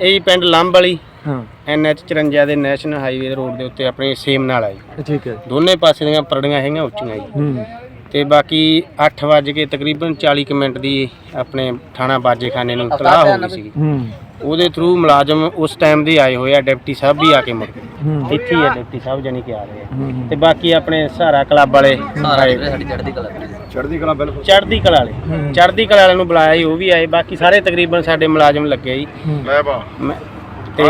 ਇਹ ਜੀ ਪਿੰਡ ਲੰਬ ਵਾਲੀ ਹਾਂ। ਐਨਐਚ 54 ਦੇ ਨੈਸ਼ਨਲ ਹਾਈਵੇ ਰੋਡ ਦੇ ਉੱਤੇ ਆਪਣੇ ਸੇਮ ਨਾਲ ਆ ਜੀ। ਠੀਕ ਹੈ। ਦੋਨੇ ਪਾਸੇ ਦੀਆਂ ਪਰੜੀਆਂ ਹੈਗੀਆਂ ਉੱਚੀਆਂ ਜੀ। ਹੂੰ। ਤੇ ਬਾਕੀ 8 ਵਜੇ ਕੇ ਤਕਰੀਬਨ 40 ਕੁ ਮਿੰਟ ਦੀ ਆਪਣੇ ਥਾਣਾ ਬਾਜੇਖਾਨੇ ਨੂੰ ਤਲਾਹ ਹੋ ਗਈ ਸੀ ਹੂੰ। ਉਹਦੇ ਥਰੂ ਮੁਲਾਜ਼ਮ ਉਸ ਟਾਈਮ ਦੇ ਆਏ ਹੋਏ ਆ ਡਿਪਟੀ ਸਾਹਿਬ ਵੀ ਆ ਕੇ ਮੁੜ ਗਏ। ਹੂੰ। ਇੱਥੇ ਹੀ ਆ ਡਿਪਟੀ ਸਾਹਿਬ ਜਾਨੀ ਕਿ ਆ ਰਹੇ ਆ। ਹੂੰ ਤੇ ਬਾਕੀ ਆਪਣੇ ਸਹਾਰਾ ਕਲੱਬ ਵਾਲੇ ਆਏ। ਚੜ੍ਹਦੀ ਕਲਾ ਬਿਲਕੁਲ। ਚੜ੍ਹਦੀ ਕਲਾ ਵਾਲੇ। ਹੂੰ। ਚੜ੍ਹਦੀ ਕਲਾ ਵਾਲਿਆਂ ਨੂੰ ਬੁਲਾਇਆ ਸੀ ਉਹ ਵੀ ਆਏ। ਬਾਕੀ ਸਾਰੇ ਤਕਰੀਬਨ ਸਾਡੇ ਮੁਲਾਜ਼ਮ ਲੱਗੇ ਜੀ ਲੈ ਬਾ ਮੈਂ- ਤੇ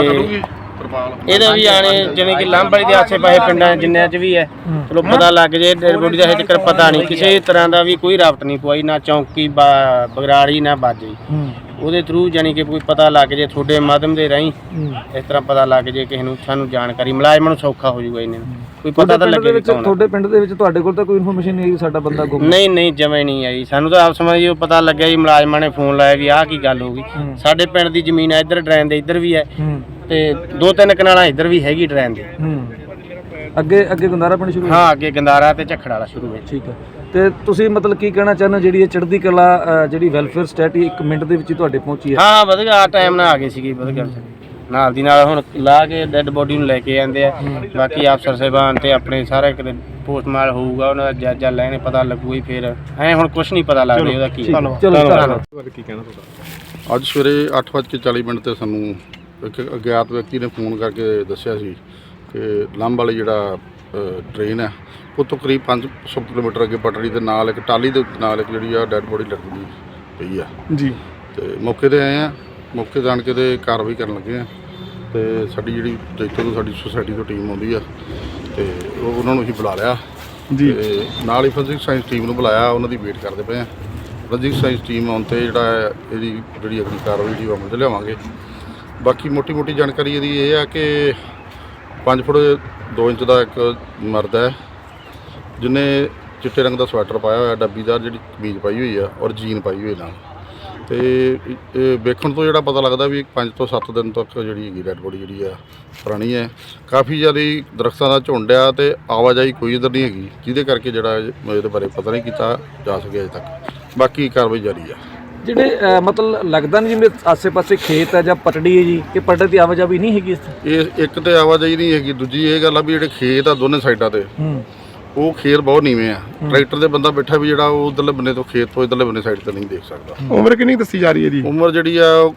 ਤਰਪਾਲ ਇਹਦਾ ਵੀ ਆਣੇ ਜਿਵੇਂ ਕਿ ਲਾਂਭ ਵਾਲੀ ਦੇ ਆਸੇ ਪਾਸੇ ਪਿੰਡਾਂ ਜਿੰਨਿਆਂ 'ਚ ਵੀ ਹੈ। ਚਲੋ ਪਤਾ ਲੱਗ ਜੇ ਡੈਡ ਬੋਡੀ ਦਾ ਹਜੇ ਤੱਕ ਪਤਾ ਨਹੀਂ। ਕਿਸੇ ਤਰ੍ਹਾਂ ਦਾ ਵੀ ਕੋਈ ਰਾਬਤ ਨਹੀਂ ਪਵਾਈ ਨਾ ਚੌਂਕੀ ਬਾ- ਬਗਰਾੜੀ ਨਾ ਬਾਜੀ। ਹੂੰ। ਉਹਦੇ ਥਰੂ ਜਾਨੀ ਕਿ ਕੋਈ ਪਤਾ ਲੱਗ ਜੇ ਤੁਹਾਡੇ ਮਾਧਿਅਮ ਦੇ ਰਾਹੀਂ ਇਸ ਤਰ੍ਹਾਂ ਪਤਾ ਲੱਗ ਜੇ ਕਿਸੇ ਨੂੰ ਸਾਨੂੰ ਜਾਣਕਾਰੀ ਮੁਲਾਜ਼ਮਾਂ ਨੂੰ ਸੌਖਾ ਹੋ ਜਾਊਗਾ ਇਹਨੇ ਕੋਈ ਪਤਾ ਤਾਂ ਲੱਗੇ ਵਿੱਚ। ਤੁਹਾਡੇ ਪਿੰਡ ਦੇ ਵਿੱਚ ਤੁਹਾਡੇ ਕੋਲ ਤਾਂ ਕੋਈ ਇਨਫੋਰਮੇਸ਼ਨ ਨਹੀਂ ਕਿ ਸਾਡਾ ਬੰਦਾ ਗੁੰਮ ਨਹੀਂ ਨਹੀਂ ਜਮੇ ਨਹੀਂ ਆਈ। ਸਾਨੂੰ ਤਾਂ ਆਪ ਸਮਝ ਜੀ ਪਤਾ ਲੱਗਿਆ ਜੀ ਮੁਲਾਜ਼ਮਾਂ ਨੇ ਫੋਨ ਲਾਇਆ ਵੀ ਆਹ ਕੀ ਗੱਲ ਹੋ ਗਈ। ਸਾਡੇ ਪਿੰਡ ਦੀ ਜ਼ਮੀਨ ਹੈ ਇੱਧਰ ਡਰੈਨ ਦੇ ਇੱਧਰ ਵੀ ਹੈ ਤੇ ਦੋ ਤਿੰਨ ਕਨਾਲਾਂ ਇੱਧਰ ਵੀ ਹੈਗੀ ਡਰੈਨ ਦੀ। ਅੱਗੇ ਅੱਗੇ ਗੰਦਾਰਾ ਪਿੰਡ ਸ਼ੁਰੂ ਹਾਂ ਅੱਗੇ ਗੰਦਾਰਾ ਤੇ ਝੱਖੜ ਵਾਲਾ ਸ਼ੁਰੂ ਹੈ ਠੀਕ ਹੈ। ਤੇ ਤੁਸੀਂ ਮਤਲਬ ਕੀ ਕਹਿਣਾ ਚਾਹੁੰਦੇ ਹੋ ਜਿਹੜੀ ਇਹ ਚੜ੍ਹਦੀ ਕਲਾ ਅ, ਜਿਹੜੀ ਵੈਲਫੇਅਰ ਸਟੇਟੀ ਇੱਕ ਮਿੰਟ ਦੇ ਵਿੱਚ ਹੀ ਤੁਹਾਡੇ ਪਹੁੰਚੀ ਹੈ? ਹਾਂ ਵਧੀਆ ਆ ਟਾਈਮ ਨਾਲ ਆ ਗਏ ਸੀਗੇ ਵਧੀਆ ਨਾਲ ਦੀ ਨਾਲ ਹੁਣ ਲਾ ਕੇ ਡੈੱਡ ਬੋਡੀ ਨੂੰ ਲੈ ਕੇ ਜਾਂਦੇ ਆ। ਬਾਕੀ ਅਫਸਰ ਸਾਹਿਬਾਨ ਤੇ ਆਪਣੇ ਸਾਰੇ ਕਿਤੇ ਪੋਸਟਮਾਰਟਮ ਹੋਊਗਾ ਉਹਨਾਂ ਦਾ ਜਾਇਜ਼ਾ ਲੈਣੇ ਪਤਾ ਲੱਗੂ ਹੀ ਫਿਰ। ਐ ਹੁਣ ਕੁਝ ਨਹੀਂ ਪਤਾ ਲੱਗਦਾ ਉਹਦਾ ਕੀ। ਚਲੋ ਧੰਨਵਾਦ। ਅੱਜ ਸਵੇਰੇ 8:40 ਮਿੰਟ ਤੇ ਸਾਨੂੰ ਇੱਕ ਅਗਿਆਤ ਵਿਅਕਤੀ ਨੇ ਫੋਨ ਕਰਕੇ ਦੱਸਿਆ ਸੀ ਕਿ ਲੰਬ ਵਾਲੀ ਜਿਹੜਾ ਟ੍ਰੇਨ ਹੈ ਉਹ ਤੋਂ ਕਰੀਬ 500 ਕਿਲੋਮੀਟਰ ਅੱਗੇ ਪਟੜੀ ਦੇ ਨਾਲ ਇੱਕ ਟਾਲੀ ਦੇ ਨਾਲ ਇੱਕ ਜਿਹੜੀ ਆ ਡੈੱਡ ਬੋਡੀ ਲੱਗੀ ਪਈ ਆ। ਜੀ। ਤੇ ਮੌਕੇ ਤੇ ਆਏ ਆ ਮੌਕੇ ਆਣ ਕੇ ਤੇ ਕਾਰਵਾਈ ਕਰਨ ਲੱਗੇ ਆ। ਤੇ ਸਾਡੀ ਜਿਹੜੀ ਜੈਤੋ ਤੋਂ ਸਾਡੀ ਸੁਸਾਇਟੀ ਤੋਂ ਟੀਮ ਆਉਂਦੀ ਆ ਤੇ ਉਹ ਉਹਨਾਂ ਨੂੰ ਅਸੀਂ ਬੁਲਾ ਲਿਆ। ਜੀ। ਨਾਲ ਹੀ ਫਿਜ਼ਿਕਸ ਸਾਇੰਸ ਟੀਮ ਨੂੰ ਬੁਲਾਇਆ ਉਹਨਾਂ ਦੀ ਵੇਟ ਕਰਦੇ ਪਏ ਆ। ਫਿਜ਼ਿਕਸ ਸਾਇੰਸ ਟੀਮ ਆਉਣ ਤੇ ਜਿਹੜਾ ਇਹਦੀ ਜਿਹੜੀ ਅਗਲੀ ਕਾਰਵਾਈ ਜਿਹੜੀ ਉਹ ਅਮਲ 'ਚ ਲਿਆਵਾਂਗੇ। ਬਾਕੀ ਮੋਟੀ ਮੋਟੀ ਜਾਣਕਾਰੀ ਇਹਦੀ ਇਹ ਆ ਕਿ 5 ਫੁੱਟ 2 ਇੰਚ ਦਾ ਇੱਕ ਮਰਦ ਹੈ, ਜਿਹਨੇ ਚਿੱਟੇ ਰੰਗ ਦਾ ਸਵੈਟਰ ਪਾਇਆ ਹੋਇਆ ਡੱਬੀਦਾਰ ਜਿਹੜੀ ਕਮੀਜ਼ ਪਾਈ ਹੋਈ ਆ ਔਰ ਜੀਨ ਪਾਈ ਹੋਈ ਨਾਲ। ਤੇ ਇਹ- ਵੇਖਣ ਤੋਂ ਜਿਹੜਾ ਪਤਾ ਲੱਗਦਾ ਵੀ 5 ਤੋਂ 7 ਦਿਨ ਤੱਕ ਜਿਹੜੀ ਹੈਗੀ ਡੈਡ ਬੋਡੀ ਜਿਹੜੀ ਆ, ਪੁਰਾਣੀ ਹੈ। ਕਾਫੀ ਜ਼ਿਆਦਾ ਦਰਖਤਾਂ ਦਾ ਝੁੰਡ ਆ ਤੇ ਆਵਾਜਾਈ ਕੋਈ ਇਧਰ ਨਹੀਂ ਹੈਗੀ, ਜਿਹਦੇ ਕਰਕੇ ਜਿਹੜਾ ਇਹਦੇ ਬਾਰੇ ਪਤਾ ਨਹੀਂ ਕੀਤਾ ਜਾ ਸਕਿਆ ਅਜੇ ਤੱਕ। ਬਾਕੀ ਕਾਰਵਾਈ ਜਾਰੀ ਆ। ਜਿਹੜੇ ਮਤਲਬ ਲੱਗਦਾ ਨਹੀਂ ਜਿਵੇਂ ਆਸੇ-ਪਾਸੇ ਖੇਤ ਹੈ ਜਾਂ ਪਟੜੀ ਹੈ ਜੀ ਕਿ ਪਟੜੀ ਦੀ ਆਵਾਜਾਈ ਨਹੀਂ ਹੈਗੀ ਇਸ ਤੇ ਇਹ ਇੱਕ ਤੇ ਆਵਾਜਾਈ ਨਹੀਂ ਹੈਗੀ ਦੂਜੀ ਇਹ ਗੱਲ ਆ ਵੀ ਜਿਹੜੇ ਖੇਤ ਆ ਦੋਨੇ ਸਾਈਡਾਂ ਤੇ ਹੂੰ। ਉਹ ਖੇਤ ਬਹੁਤ ਨੀਵੇਂ ਆ। ਟਰੈਕਟਰ ਦੇ ਬੰਦਾ ਬੈਠਾ ਵੀ ਜਿਹੜਾ ਉਹ ਉਧਰਲੇ ਬੰਨੇ ਤੋਂ ਖੇਤ ਤੋਂ ਇਧਰਲੇ ਬੰਨੇ ਸਾਈਡ ਤੇ ਨਹੀਂ ਦੇਖ ਸਕਦਾ। ਉਮਰ ਕਿੰਨੀ ਦੱਸੀ ਜਾ ਰਹੀ ਹੈ ਜੀ? ਉਮਰ ਜਿਹੜੀ ਆ ਉਹ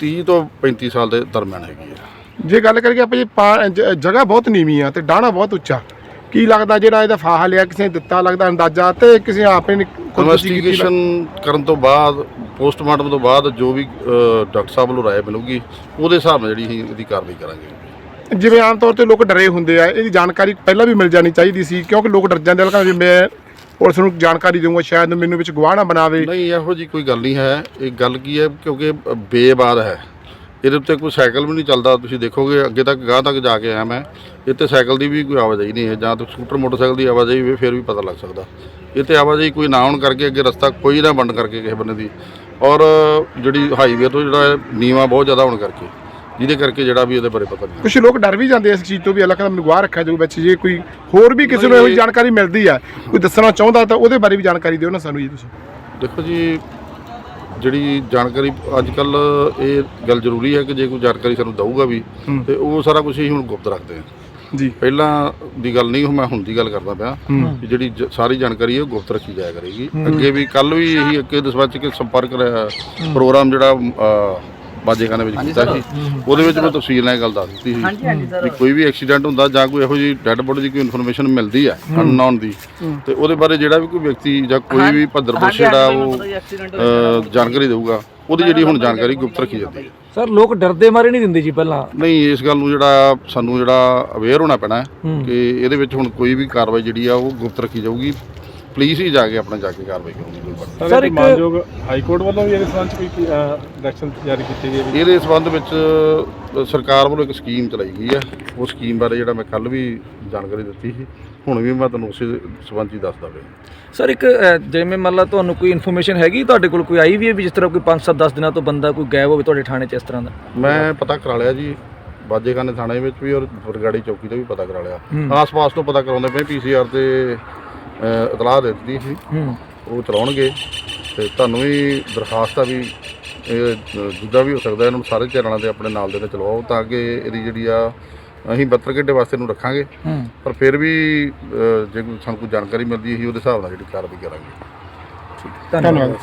30 ਤੋਂ 35 ਸਾਲ ਦੇ ਦਰਮਿਆਨ ਹੈਗੀ ਆ। ਜੇ ਗੱਲ ਕਰੀਏ ਆਪਾਂ ਜੀ ਪਾ- ਜ- ਜਗ੍ਹਾ ਬਹੁਤ ਨੀਵੀਂ ਆ ਤੇ ਡਾਣਾ ਬਹੁਤ ਉੱਚਾ। ਕੀ ਲੱਗਦਾ ਜਿਹੜਾ ਇਹਦਾ ਫਾਹਾ ਲਿਆ ਕਿਸੇ ਨੇ ਦਿੱਤਾ ਲੱਗਦਾ ਅੰਦਾਜ਼ਾ ਤੇ ਕਿਸੇ ਆਪੇ ਨੇ ਇਨਵੈਸਟੀਗੇਸ਼ਨ ਕਰਨ ਤੋਂ ਬਾਅਦ ਪੋਸਟਮਾਰਟਮ ਤੋਂ ਬਾਅਦ ਜੋ ਵੀ ਡਾਕਟਰ ਸਾਹਿਬ ਵੱਲੋਂ ਰਾਏ ਮਿਲੂਗੀ ਉਹਦੇ ਹਿਸਾਬ ਨਾਲ ਜਿਹੜੀ ਅਸੀਂ ਇਹਦੀ ਕਾਰਵਾਈ ਕਰਾਂਗੇ। ਜਿਵੇਂ ਆਮ ਤੌਰ ਤੇ ਲੋਕ ਡਰੇ ਹੁੰਦੇ ਆ ਇਹਦੀ ਜਾਣਕਾਰੀ ਪਹਿਲਾਂ ਵੀ ਮਿਲ ਜਾਣੀ ਚਾਹੀਦੀ ਸੀ ਕਿਉਂਕਿ ਲੋਕ ਡਰ ਜਾਂਦੇ ਲੱਗਦਾ ਵੀ ਮੈਂ ਪੁਲਿਸ ਨੂੰ ਜਾਣਕਾਰੀ ਦਊਂਗਾ ਸ਼ਾਇਦ ਮੈਨੂੰ ਵਿੱਚ ਗਵਾਹ ਨਾ ਬਣਾਵੇ। ਨਹੀਂ ਇਹੋ ਜੀ ਕੋਈ ਗੱਲ ਨਹੀਂ ਹੈ। ਇਹ ਗੱਲ ਕੀ ਹੈ ਕਿਉਂਕਿ ਬੇਬਾਦ ਹੈ। ਇਹਦੇ ਉੱਤੇ ਕੋਈ ਸਾਈਕਲ ਵੀ ਨਹੀਂ ਚੱਲਦਾ ਤੁਸੀਂ ਦੇਖੋਗੇ ਅੱਗੇ ਤੱਕ ਗਾਂ ਤੱਕ ਜਾ ਕੇ ਆਇਆ ਮੈਂ। ਇੱਥੇ ਸਾਈਕਲ ਦੀ ਵੀ ਕੋਈ ਆਵਾਜਾਈ ਨਹੀਂ ਹੈ ਜਾਂ ਤਾਂ ਸਕੂਟਰ ਮੋਟਰਸਾਈਕਲ ਦੀ ਆਵਾਜਾਈ ਵੀ ਫਿਰ ਵੀ ਪਤਾ ਲੱਗ ਸਕਦਾ। ਇੱਥੇ ਆਵਾਜਾਈ ਕੋਈ ਨਾ ਹੋਣ ਕਰਕੇ ਅੱਗੇ ਰਸਤਾ ਕੋਈ ਨਾ ਬੰਦ ਕਰਕੇ ਕਿਸੇ ਬੰਨੇ ਦੀ। ਔਰ ਜਿਹੜੀ ਹਾਈਵੇ ਤੋਂ ਜਿਹੜਾ ਨੀਵਾਂ ਬਹੁਤ ਜ਼ਿਆਦਾ ਹੋਣ ਕਰਕੇ ਜਿਹਦੇ ਕਰਕੇ ਜਿਹੜਾ ਵੀ ਇਹਦੇ ਬਾਰੇ ਪਤਾ ਨਹੀਂ। ਕੁਝ ਲੋਕ ਡਰ ਵੀ ਜਾਂਦੇ ਇਸ ਚੀਜ਼ ਤੋਂ ਵੀ ਅੱਲਾਹ ਕਹਿੰਦਾ ਮੈਨੂੰ ਗਵਾਹ ਰੱਖਿਆ ਜਾਊ ਵਿੱਚ ਜੇ ਕੋਈ ਹੋਰ ਵੀ ਕਿਸੇ ਨੂੰ ਇਹੋ ਜਿਹੀ ਜਾਣਕਾਰੀ ਮਿਲਦੀ ਆ ਕੋਈ ਦੱਸਣਾ ਚਾਹੁੰਦਾ ਤਾਂ ਉਹਦੇ ਬਾਰੇ ਵੀ ਜਾਣਕਾਰੀ ਦਿਓ ਨਾ ਸਾਨੂੰ ਜੀ ਤੁਸੀਂ। ਦੇਖੋ ਜੀ ਜਿਹੜੀ ਜਾਣਕਾਰੀ ਅੱਜ ਕੱਲ ਇਹ ਗੱਲ ਜ਼ਰੂਰੀ ਹੈ ਕਿ ਜੇ ਕੋਈ ਜਾਣਕਾਰੀ ਸਾਨੂੰ ਦਊਗਾ ਵੀ। ਤੇ ਉਹ ਸਾਰਾ ਕੁਝ ਹੀ ਹੁਣ ਗੁਪਤ ਰੱਖਦੇ ਹਾਂ ਜੀ। ਪਹਿਲਾਂ ਦੀ ਗੱਲ ਨਹੀਂ ਮੈਂ ਹੁਣ ਦੀ ਗੱਲ ਕਰਦਾ ਪਿਆ ਕਿ ਜਿਹੜੀ ਜ- ਸਾਰੀ ਜਾਣਕਾਰੀ ਹੈ ਉਹ ਗੁਪਤ ਰੱਖੀ ਜਾਇਆ ਕਰੇਗੀ। ਅੱਗੇ ਵੀ ਕੱਲ ਵੀ ਇਹੀ ਅੱਗੇ ਦਸਵੱਚ ਕੇ ਸੰਪਰਕ ਰਿਹਾ ਪ੍ਰੋਗਰਾਮ ਜਿਹੜਾ ਬਾਜੇਖਾਨੇ ਵਿੱਚ ਕੀਤਾ ਸੀ। ਉਹਦੇ ਵਿੱਚ ਮੈਂ ਤਫਸੀਲ ਨਾਲ ਇਹ ਗੱਲ ਦੱਸ ਦਿੱਤੀ ਸੀ। ਵੀ ਕੋਈ ਵੀ ਐਕਸੀਡੈਂਟ ਹੁੰਦਾ ਜਾਂ ਕੋਈ ਇਹੋ ਜਿਹੀ ਡੈੱਡ ਬੋਡੀ ਦੀ ਕੋਈ ਇਨਫੋਰਮੇਸ਼ਨ ਮਿਲਦੀ ਹੈ। ਅਨਨੋਨ ਦੀ ਤੇ ਉਹਦੇ ਬਾਰੇ ਜਿਹੜਾ ਵੀ ਕੋਈ ਵਿਅਕਤੀ ਜਾਂ ਕੋਈ ਵੀ ਭੱਦਰ ਪੁਰਸ਼ ਜਿਹੜਾ ਉਹ ਜਾਣਕਾਰੀ ਦੇਊਗਾ। ਉਹਦੀ ਜਿਹੜੀ ਹੁਣ ਜਾਣਕਾਰੀ ਗੁਪਤ ਰੱਖੀ ਜਾਂਦੀ ਹੈ। ਸਰ ਲੋਕ ਡਰਦੇ ਮਾਰੇ ਨਹੀਂ ਦਿੰਦੇ ਜੀ ਪਹਿਲਾਂ। ਨਹੀਂ ਇਸ ਗੱਲ ਨੂੰ ਜਿਹੜਾ ਸਾਨੂੰ ਜਿਹੜਾ ਅਵੇਅਰ ਹੋਣਾ ਪੈਣਾ। ਕਿ ਇਹਦੇ ਵਿੱਚ ਹੁਣ ਕੋਈ ਵੀ ਕਾਰਵਾਈ ਜਿਹੜੀ ਆ ਉਹ ਗੁਪਤ ਰੱਖੀ ਜਾਊਗੀ। ਪੁਲਿਸ ਹੀ ਜਾ ਕੇ ਆਪਣਾ ਜਾ ਕੇ ਕਾਰਵਾਈ ਕਰੂਗੀ ਬਾਤ ਸਰ ਇੱਕ ਮਾਨਯੋਗ ਹਾਈ ਕੋਰਟ ਵੱਲੋਂ ਵੀ ਇਹਦੇ ਸੰਬੰਧ 'ਚ ਕੋਈ ਡਾਇਰੈਕਸ਼ਨ ਜਾਰੀ ਕੀਤੀ ਗਈ ਹੈ। ਇਹਦੇ ਸੰਬੰਧ ਵਿੱਚ ਸਰਕਾਰ ਵੱਲੋਂ ਇੱਕ ਸਕੀਮ ਚਲਾਈ ਗਈ ਹੈ। ਉਹ ਸਕੀਮ ਬਾਰੇ ਜਿਹੜਾ ਮੈਂ ਕੱਲ ਵੀ ਜਾਣਕਾਰੀ ਦਿੱਤੀ ਸੀ ਹੁਣ ਵੀ ਮੈਂ ਤੁਹਾਨੂੰ ਉਸੇ ਸੰਬੰਧ ਦੱਸਦਾ ਪਿਆ। ਸਰ ਇੱਕ ਜਿਵੇਂ ਮੰਨ ਲਾ ਤੁਹਾਨੂੰ ਕੋਈ ਇਨਫੋਰਮੇਸ਼ਨ ਹੈਗੀ ਤੁਹਾਡੇ ਕੋਲ ਕੋਈ ਆਈ ਵੀ ਹੈ ਵੀ ਜਿਸ ਤਰ੍ਹਾਂ ਕੋਈ 5-7 10 ਦਿਨਾਂ ਤੋਂ ਬੰਦਾ ਕੋਈ ਗਾਇਬ ਹੋਵੇ ਤੁਹਾਡੇ ਥਾਣੇ 'ਚ ਇਸ ਤਰ੍ਹਾਂ ਦਾ? ਮੈਂ ਪਤਾ ਕਰਾ ਲਿਆ ਜੀ ਬਾਜੇਖਾਨੇ ਥਾਣੇ ਵਿੱਚ ਵੀ ਔਰ ਬਰਗਾੜੀ ਚੌਕੀ ਤੇ ਵੀ ਪਤਾ ਕਰਾ ਲਿਆ। ਆਸ-ਪਾਸ ਤੋਂ ਪਤਾ ਕਰਾਉਂਦੇ ਪਏ ਪੀਸੀਆਰ ਤੇ ਇਤਲਾਹ ਦੇ ਦਿੱਤੀ ਸੀ। ਹੂੰ। ਉਹ ਚਲਾਉਣਗੇ ਤੇ ਤੁਹਾਨੂੰ ਵੀ ਦਰਖਾਸਤ ਆ ਵੀ ਇਹ ਅ, ਜਿੱਦਾਂ ਵੀ ਹੋ ਸਕਦਾ ਇਹਨੂੰ ਸਾਰੇ ਚੈਨਲਾਂ ਦੇ ਆਪਣੇ ਨਾਲ ਦੇ ਨਾਲ ਚਲਵਾਓ ਤਾਂ ਕਿ ਇਹਦੀ ਜਿਹੜੀ ਆ ਅਸੀਂ 72 ਘੰਟੇ ਵਾਸਤੇ ਇਹਨੂੰ ਰੱਖਾਂਗੇ। ਹੂੰ। ਪਰ ਫਿਰ ਵੀ ਜੇ ਕੋਈ ਸਾਨੂੰ ਕੋਈ ਜਾਣਕਾਰੀ ਮਿਲਦੀ ਹੈ ਅਸੀਂ ਉਹਦੇ ਹਿਸਾਬ ਨਾਲ ਜਿਹੜੀ ਕਾਰਵਾਈ ਕਰਾਂਗੇ। ਧੰਨਵਾਦ।